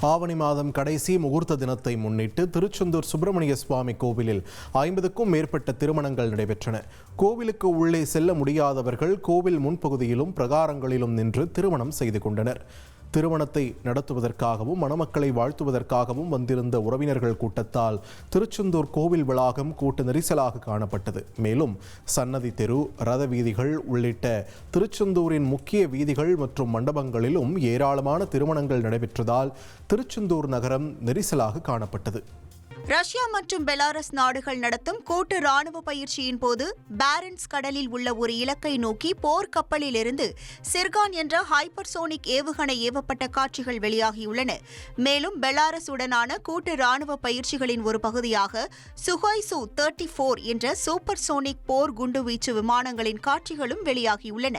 ஆவணி மாதம் கடைசி முகூர்த்த தினத்தை முன்னிட்டு திருச்செந்தூர் சுப்பிரமணிய சுவாமி கோவிலில் ஐம்பதுக்கும் மேற்பட்ட திருமணங்கள் நடைபெற்றன. கோவிலுக்கு உள்ளே செல்ல முடியாதவர்கள் கோவில் முன்பகுதியிலும் பிரகாரங்களிலும் நின்று திருமணம் செய்து கொண்டனர். திருமணத்தை நடத்துவதற்காகவும் மணமக்களை வாழ்த்துவதற்காகவும் வந்திருந்த உறவினர்கள் கூட்டத்தால் திருச்செந்தூர் கோவில் வளாகம் கூட்ட நெரிசலாக காணப்பட்டது. மேலும் சன்னதி தெரு ரத வீதிகள் உள்ளிட்ட திருச்செந்தூரின் முக்கிய வீதிகள் மற்றும் மண்டபங்களிலும் ஏராளமான திருமணங்கள் நடைபெற்றதால் திருச்செந்தூர் நகரம் நெரிசலாக காணப்பட்டது. ரஷ்யா மற்றும் பெலாரஸ் நாடுகள் நடத்தும் கூட்டு ராணுவ பயிற்சியின் போது பேரன்ஸ் கடலில் உள்ள ஒரு இலக்கை நோக்கி போர்க்கப்பலிலிருந்து சிர்கான் என்ற ஹைப்பர்சோனிக் ஏவுகணை ஏவப்பட்ட காட்சிகள் வெளியாகியுள்ளன. மேலும் பெலாரஸ் உடனான கூட்டு ராணுவ பயிற்சிகளின் ஒரு பகுதியாக சுஹாய் சு தேர்ட்டி ஃபோர் என்ற சூப்பர் சோனிக் போர் குண்டுவீச்சு விமானங்களின் காட்சிகளும் வெளியாகியுள்ளன.